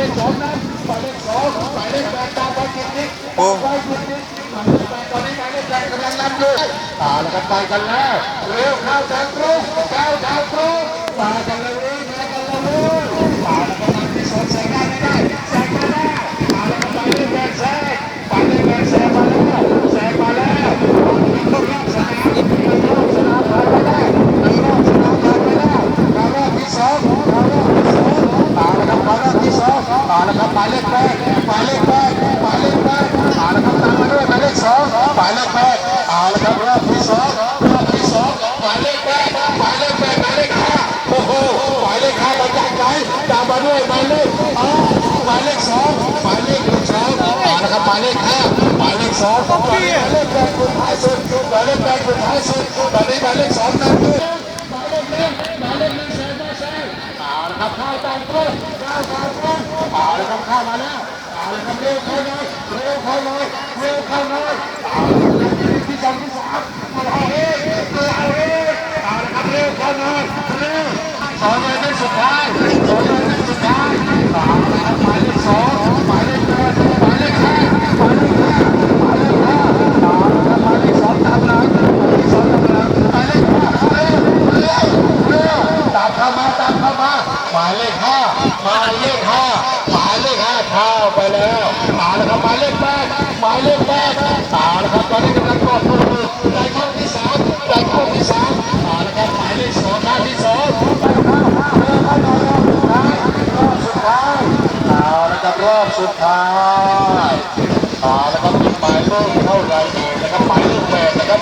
เลขสองนะหมายเลขสองหมายเลขแปดตามไปกินนิกโอ้ไปกินนิกตอนนี้หมายเลขแปดกำลังนำอยู่ตาแล้วกันไปกันแล้ว เร็วเข้าทางตรงเข้าทางตรงมากันเลย มาแล้วครับหมายเลขแปดหมายเลขแปดหมายเลขแปดมาแล้วครับตามมาด้วยหมายเลขสองหมายเลขแปดเอาละครับรอบที่สองรอบที่สองหมายเลขแปดหมายเลขแปดหมายเลขห้าโอ้โหหมายเลขห้ามาจากไหนตามมาด้วยหมายเลขอ๋อหมายเลขสองหมายเลขสองมาแล้วครับหมายเลขห้าหมายเลขสองหมายเลขแปดคนท้ายสุดหมายเลขแปดคนท้ายสุดตอนนี้หมายเลขสองนำด้วยหมายเลขหนึ่งหมายเลขหนึ่งแซงมาแซงเอาละครับข้าตามตรงเข้าวตามตรง เอาละครับเข้ามาแล้วเอาละครับเร็วเข้าเลยเร็วเข้าเลยเร็วเข้าเลยที่สองที่สามเอาเองเอาเองเอาละครับเร็วเข้าเลยเร็วสองเลยเป็นสุดท้ายสองเลยเป็นสุดท้ายเอาละครับหมายเลขสองหมายเลขแปดหมายเลขห้าหมายเลขห้าหมายเลขห้าเอาละครับหมายเลขสองตามหลังหมายเลขสองตามหลังหมายเลขห้าเร็วเร็วเร็วตามเข้ามาตามเข้ามา หมายเลขห้าหมายเลขห้าหมายเลขห้าเข้าไปแล้วเอาละครับหมายเลขแปดหมายเลขแปดเอาละครับตอนนี้กำลังกดมือได้ข้อที่สามได้ข้อที่สามเอาละครับหมายเลขสองข้าที่สองไปข้าเร็วข้าหน่อยรอบสุดท้ายรอบสุดท้ายเอาละครับรอบสุดท้ายเอาละครับหมายเลขเท่าไรนะครับหมายเลขแปดนะครับ